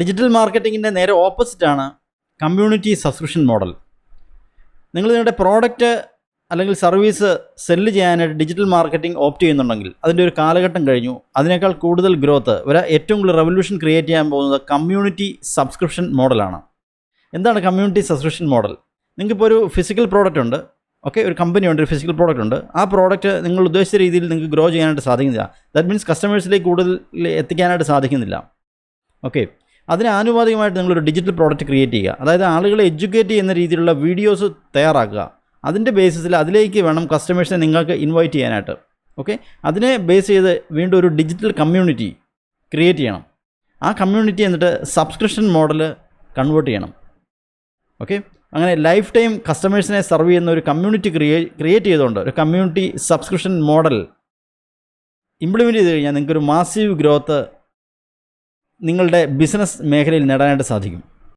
Digital മാർക്കറ്റിങ്ങിന്റെ നേരെ ഓപ്പോസിറ്റാണ് community subscription model. നിങ്ങൾ നിങ്ങളുടെ പ്രോഡക്റ്റ് അല്ലെങ്കിൽ സർവീസ് സെല്ല് ചെയ്യാനായിട്ട് ഡിജിറ്റൽ മാർക്കറ്റിംഗ് ഓപ്റ്റ് ചെയ്യുന്നുണ്ടെങ്കിൽ അതിന്റെ ഒരു കാലഘട്ടം കഴിഞ്ഞു. അതിനേക്കാൾ കൂടുതൽ ഗ്രോത്ത് ഒരു ഏറ്റവും കൂടുതൽ റെവല്യൂഷൻ ക്രിയേറ്റ് ചെയ്യാൻ പോകുന്നത് കമ്മ്യൂണിറ്റി സബ്സ്ക്രിപ്ഷൻ മോഡലാണ്. എന്താണ് കമ്മ്യൂണിറ്റി സബ്സ്ക്രിപ്ഷൻ മോഡൽ? നിങ്ങൾക്കിപ്പോൾ ഒരു ഫിസിക്കൽ പ്രോഡക്റ്റ് ഉണ്ട്. ഓക്കെ ഒരു കമ്പനി ഉണ്ട് ഒരു ഫിസിക്കൽ പ്രോഡക്റ്റ് ഉണ്ട്. ആ പ്രോഡക്റ്റ് നിങ്ങൾ ഉദ്ദേശിച്ച രീതിയിൽ നിങ്ങൾക്ക് ഗ്രോ ചെയ്യാനായിട്ട് സാധിക്കുന്നില്ല. ദാറ്റ് മീൻസ് കസ്റ്റമേഴ്സിലേക്ക് കൂടുതൽ എത്തിക്കാനായിട്ട് സാധിക്കുന്നില്ല. ഓക്കെ അതിന് ആനുപാതികമായിട്ട് നിങ്ങളൊരു ഡിജിറ്റൽ പ്രോഡക്റ്റ് ക്രിയേറ്റ് ചെയ്യുക. അതായത് ആളുകളെ എഡ്യൂക്കേറ്റ് ചെയ്യുന്ന രീതിയിലുള്ള വീഡിയോസ് തയ്യാറാക്കുക. അതിന്റെ ബേസിസിൽ അതിലേക്ക് വേണം കസ്റ്റമേഴ്സിനെ നിങ്ങൾക്ക് ഇൻവൈറ്റ് ചെയ്യാനായിട്ട്. ഓക്കെ അതിനെ ബേസ് ചെയ്ത് വീണ്ടും ഒരു ഡിജിറ്റൽ കമ്മ്യൂണിറ്റി ക്രിയേറ്റ് ചെയ്യണം. ആ കമ്മ്യൂണിറ്റി എന്നിട്ട് സബ്സ്ക്രിപ്ഷൻ മോഡൽ കൺവേർട്ട് ചെയ്യണം. ഓക്കെ അങ്ങനെ ലൈഫ് ടൈം കസ്റ്റമേഴ്സിനെ സർവ് ചെയ്യുന്ന ഒരു കമ്മ്യൂണിറ്റി ക്രിയേ ക്രിയേറ്റ് ചെയ്തുകൊണ്ട് ഒരു കമ്മ്യൂണിറ്റി സബ്സ്ക്രിപ്ഷൻ മോഡൽ ഇംപ്ലിമെന്റ് ചെയ്ത് കഴിഞ്ഞാൽ നിങ്ങൾക്കൊരു മാസീവ് ഗ്രോത്ത് നിങ്ങളുടെ ബിസിനസ് മേഖലയിൽ നേടാനായിട്ട് സാധിക്കും.